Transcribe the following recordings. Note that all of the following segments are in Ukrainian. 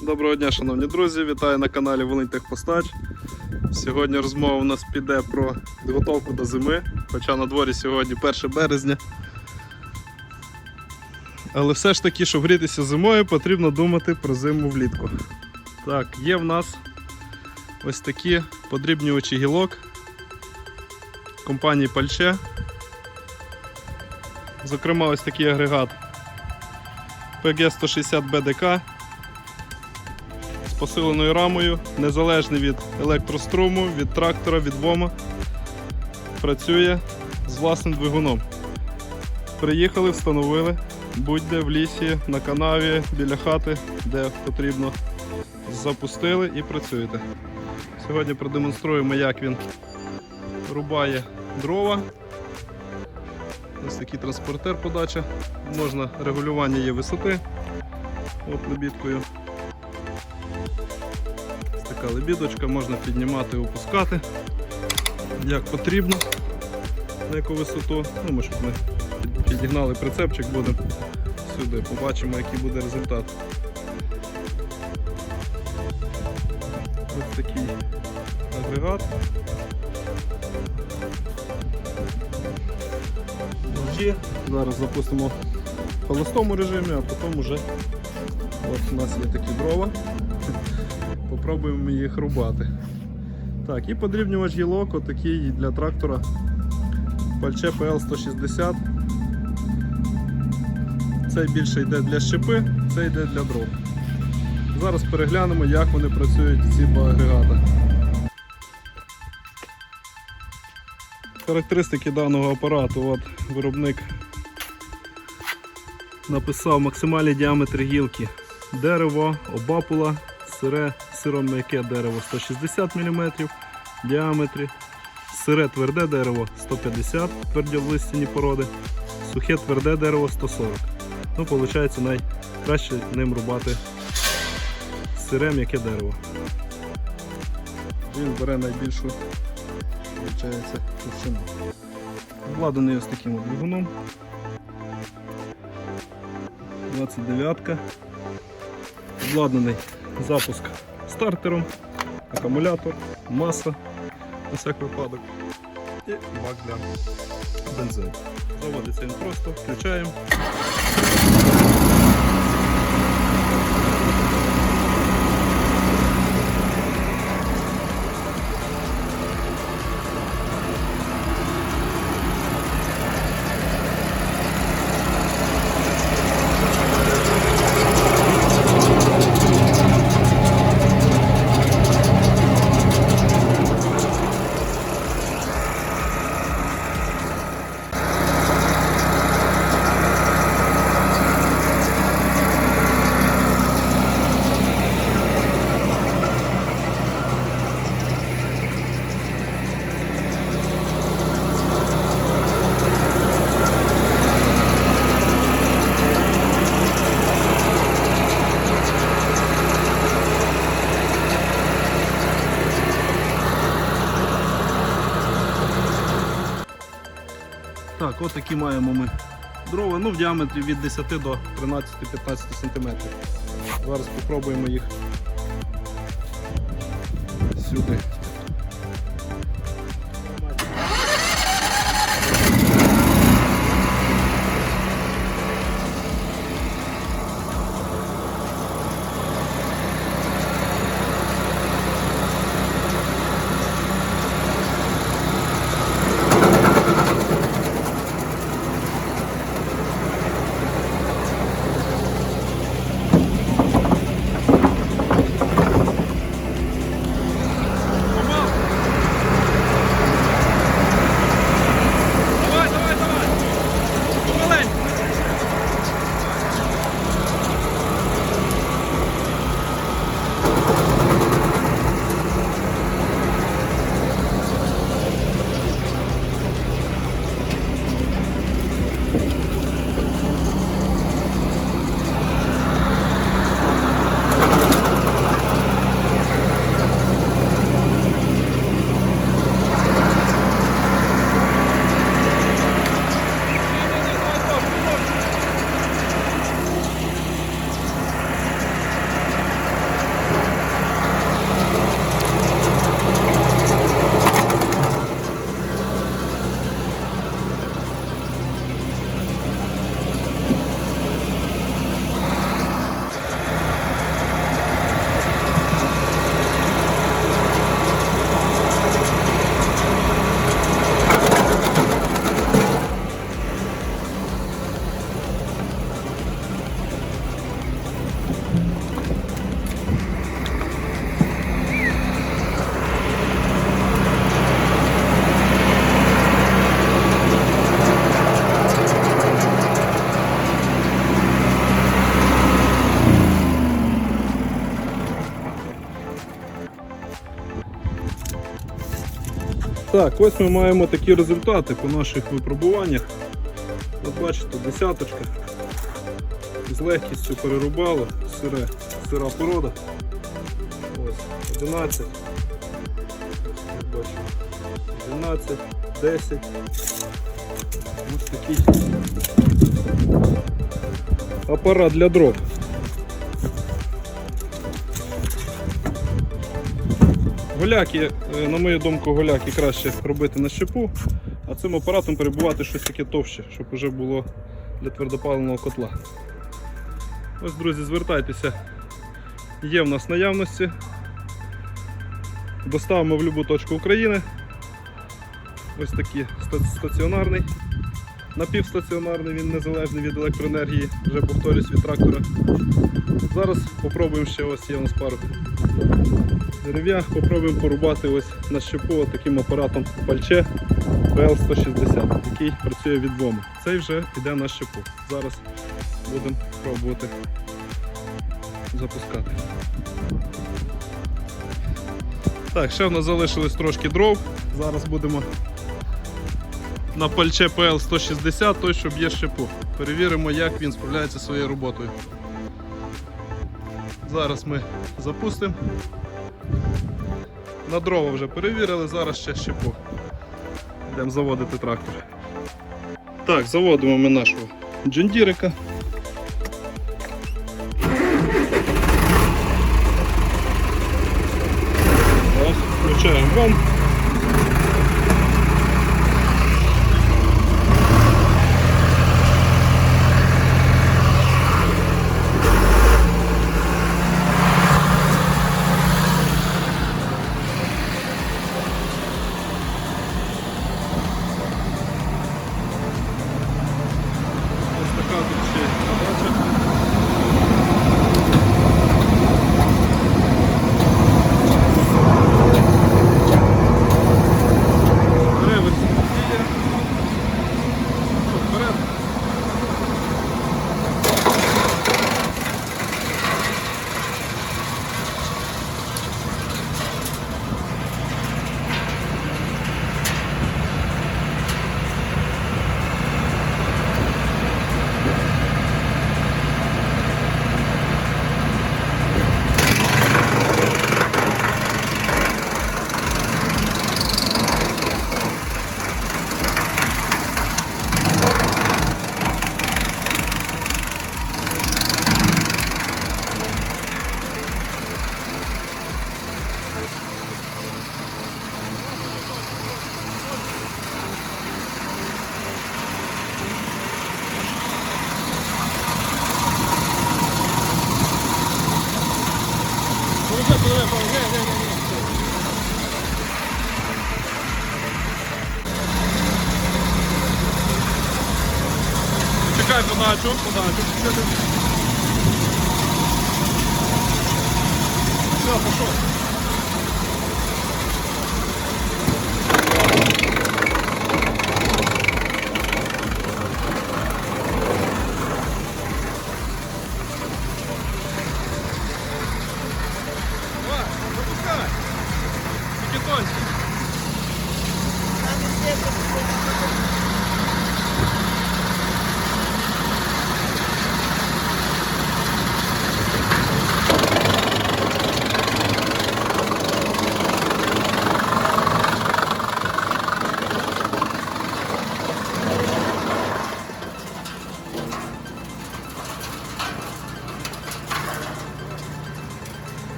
Доброго дня, шановні друзі! Вітаю на каналі Волиньтехпостач. Сьогодні розмова у нас піде про підготовку до зими, хоча на дворі сьогодні 1 березня. Але все ж таки, щоб грітися зимою, потрібно думати про зиму влітку. Так, є в нас ось такі подрібнювачі гілок компанії Пальче. Зокрема, ось такий агрегат PG160 BDK посиленою рамою, незалежний від електроструму, від трактора, від ВОМа. Працює з власним двигуном. Приїхали, встановили, будь-де в лісі, на канаві, біля хати, де потрібно. Запустили і працюєте. Сьогодні продемонструємо, як він рубає дрова. Ось такий транспортер подача. Можна регулювання є висоти от лебідкою. Ось така лебідочка, можна піднімати і опускати як потрібно, на яку висоту. Ну, ми щоб ми підігнали прицепчик, будемо сюди, побачимо, який буде результат. Ось такий агрегат. Зараз запустимо в холостому режимі, а потім вже от у нас є такі дрова. Попробуємо їх рубати. Так, і подрібнювач гілок, отакий для трактора Пальче PL160. Цей більше йде для щепи, цей йде для дров. Зараз переглянемо, як вони працюють ці два агрегати. Характеристики даного апарату. От виробник написав максимальний діаметр гілки. Дерево, обапула, сире, сиром'яке дерево 160 мм в діаметрі, сире тверде дерево 150 твердолистяні породи, сухе тверде дерево 140. Ну, виходить, найкраще ним рубати сире м'яке дерево. Він бере найбільшу товщину. Обладнаний ось таким двигуном. 29-ка. Обладнаний запуск стартером, акумулятор, маса на всяк випадок і бак для бензину. Заводиться він просто, включаємо. Так, от такі маємо ми дрова, ну в діаметрі від 10 до 13-15 см. Зараз спробуємо їх сюди. Так, ось ми маємо такі результати по наших випробуваннях. От бачите, десяточка. З легкістю перерубало, сире, сира порода. Ось, 11. От бачимо. 12, 10. Ось такий апарат для дров. Голяки, е, на мою думку, голяки краще робити на щепу, а цим апаратом перебувати щось таке товще, щоб вже було для твердопаливного котла. Ось, друзі, звертайтеся. Є в нас наявності. Доставимо в будь-яку точку України. Ось такий стаціонарний. Напівстаціонарний, він незалежний від електроенергії, вже повторюсь від трактора. Зараз попробуємо ще ось є у нас пару дерев'я, попробуємо порубати ось на щепу таким апаратом пальче PL160, який працює від ВОМи. Цей вже йде на щепу. Зараз будемо пробувати запускати. Так, ще в нас залишилось трошки дров. Зараз будемо на пальче PL160, той, що б'є щепу. Перевіримо, як він справляється своєю роботою. Зараз ми запустимо. На дрова вже перевірили, зараз ще щепу. Йдемо заводити трактор. Так, заводимо ми нашого джендірика. Включаємо вон. Чекай подачу, подачу. Все, пошел. Давай, запускай. Тільки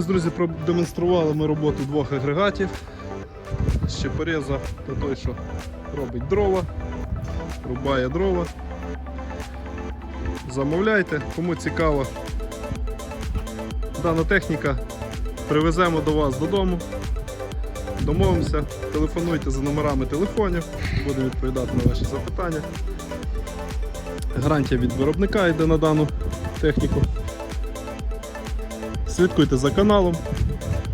Ось, друзі, продемонстрували ми роботу двох агрегатів. Щепореза та той, що робить дрова, рубає дрова. Замовляйте, кому цікаво. Дана техніка привеземо до вас додому. Домовимося, телефонуйте за номерами телефонів, буду відповідати на ваші запитання. Гарантія від виробника йде на дану техніку. Слідкуйте за каналом,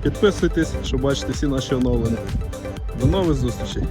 підписуйтесь, щоб бачити всі наші оновлення. До нових зустрічей!